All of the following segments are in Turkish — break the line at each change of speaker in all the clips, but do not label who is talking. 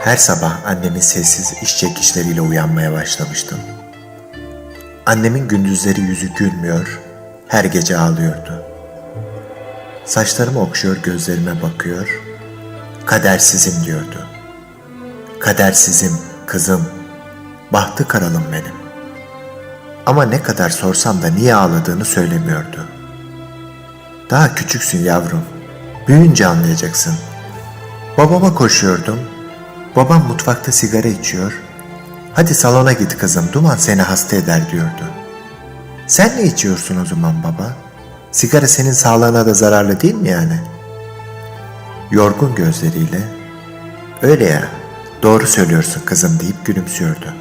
Her sabah annemin sessiz iş çekişleriyle uyanmaya başlamıştım. Annemin gündüzleri yüzü gülmüyor, her gece ağlıyordu. Saçlarımı okşuyor, gözlerime bakıyor, kadersizim diyordu. Kadersizim, kızım, bahtı karalım benim. Ama ne kadar sorsam da niye ağladığını söylemiyordu. Daha küçüksün yavrum, büyüyünce anlayacaksın. Babama koşuyordum, babam mutfakta sigara içiyor, hadi salona git kızım, duman seni hasta eder diyordu. Sen ne içiyorsun o zaman baba? Sigara senin sağlığına da zararlı değil mi yani? Yorgun gözleriyle, öyle ya, doğru söylüyorsun kızım deyip gülümsüyordu.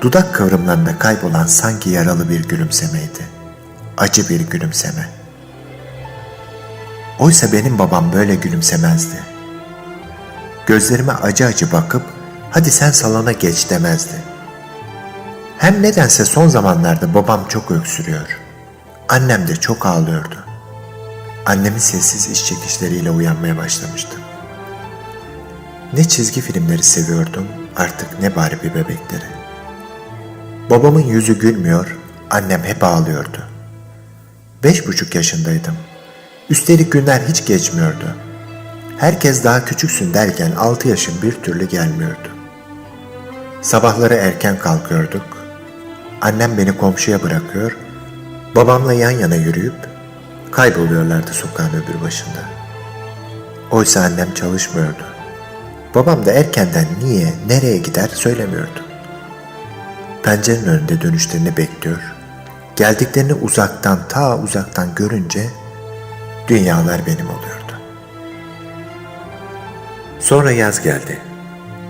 Dudak kıvrımlarında kaybolan sanki yaralı bir gülümsemeydi. Acı bir gülümseme. Oysa benim babam böyle gülümsemezdi. Gözlerime acı acı bakıp hadi sen salona geç demezdi. Hem nedense son zamanlarda babam çok öksürüyor. Annem de çok ağlıyordu. Annemin sessiz iş çekişleriyle uyanmaya başlamıştım. Ne çizgi filmleri seviyordum artık ne bari bir bebekleri. Babamın yüzü gülmüyor, annem hep ağlıyordu. Beş buçuk yaşındaydım. Üstelik günler hiç geçmiyordu. Herkes daha küçüksün derken altı yaşım bir türlü gelmiyordu. Sabahları erken kalkıyorduk. Annem beni komşuya bırakıyor, babamla yan yana yürüyüp kayboluyorlardı sokağın öbür başında. Oysa annem çalışmıyordu. Babam da erkenden niye, nereye gider söylemiyordu. Pencerenin önünde dönüşlerini bekliyor. Geldiklerini uzaktan ta uzaktan görünce dünyalar benim oluyordu. Sonra yaz geldi.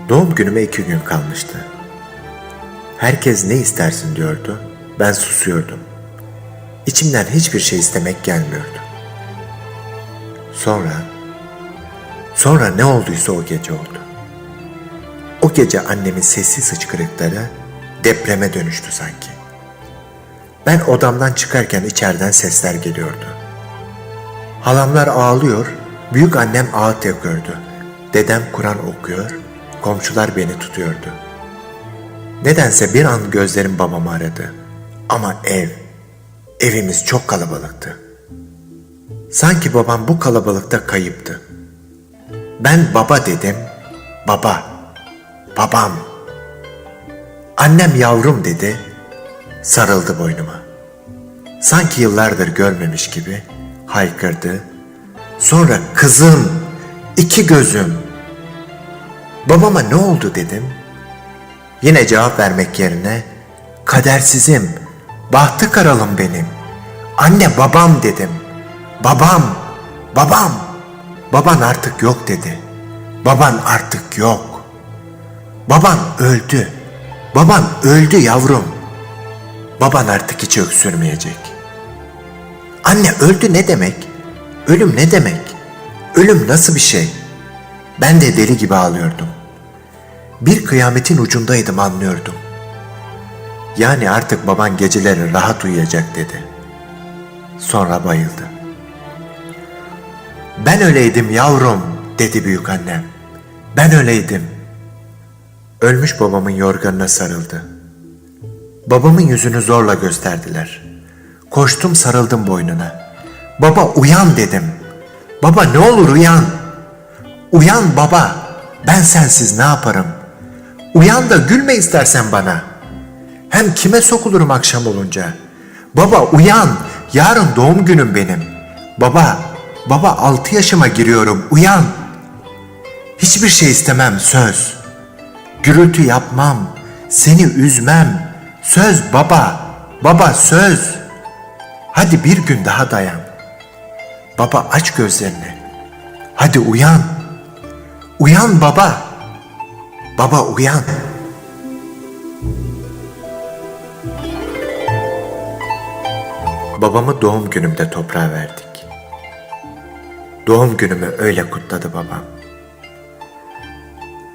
Doğum günüme iki gün kalmıştı. Herkes ne istersin diyordu. Ben susuyordum. İçimden hiçbir şey istemek gelmiyordu. Sonra, sonra ne olduysa o gece oldu. O gece annemin sessiz hıçkırıkları depreme dönüştü sanki. Ben odamdan çıkarken içeriden sesler geliyordu. Halamlar ağlıyor, büyük annem ağıt yakıyordu. Dedem Kur'an okuyor, komşular beni tutuyordu. Nedense bir an gözlerim babamı aradı. Ama ev, evimiz çok kalabalıktı. Sanki babam bu kalabalıkta kayıptı. Ben baba dedim, baba, babam. Annem yavrum dedi, sarıldı boynuma. Sanki yıllardır görmemiş gibi haykırdı. Sonra kızım, iki gözüm. Babama ne oldu dedim. Yine cevap vermek yerine kadersizim, bahtı karalım benim. Anne babam dedim. Babam, babam. Baban artık yok dedi. Baban artık yok. Baban öldü. Baban öldü yavrum. Baban artık hiç öksürmeyecek. Anne öldü ne demek? Ölüm ne demek? Ölüm nasıl bir şey? Ben de deli gibi ağlıyordum. Bir kıyametin ucundaydım anlıyordum. Yani artık baban geceleri rahat uyuyacak dedi. Sonra bayıldı. Ben öyleydim yavrum dedi büyük annem. Ben öyleydim. Ölmüş babamın yorganına sarıldı. Babamın yüzünü zorla gösterdiler. Koştum sarıldım boynuna. Baba uyan dedim. Baba ne olur uyan. Uyan baba. Ben sensiz ne yaparım? Uyan da gülme istersen bana. Hem kime sokulurum akşam olunca? Baba uyan. Yarın doğum günüm benim. Baba, baba altı yaşıma giriyorum. Uyan. Hiçbir şey istemem söz. Gürültü yapmam. Seni üzmem. Söz baba. Baba söz. Hadi bir gün daha dayan. Baba aç gözlerini. Hadi uyan. Uyan baba. Baba uyan. Babamı doğum günümde toprağa verdik. Doğum günümü öyle kutladı babam.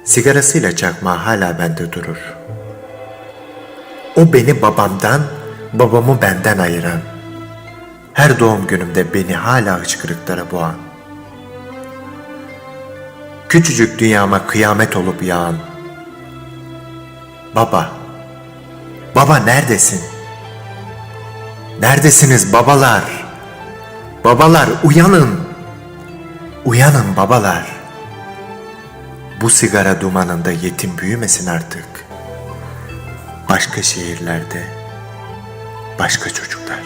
Sigarasıyla çakmağı hala bende durur. O beni babamdan, babamı benden ayıran. Her doğum günümde beni hala hıçkırıklara boğan. Küçücük dünyama kıyamet olup yağan. Baba, baba neredesin? Neredesiniz babalar? Babalar uyanın. Uyanın babalar. Bu sigara dumanında yetim büyümesin artık. Başka şehirlerde başka çocuklar.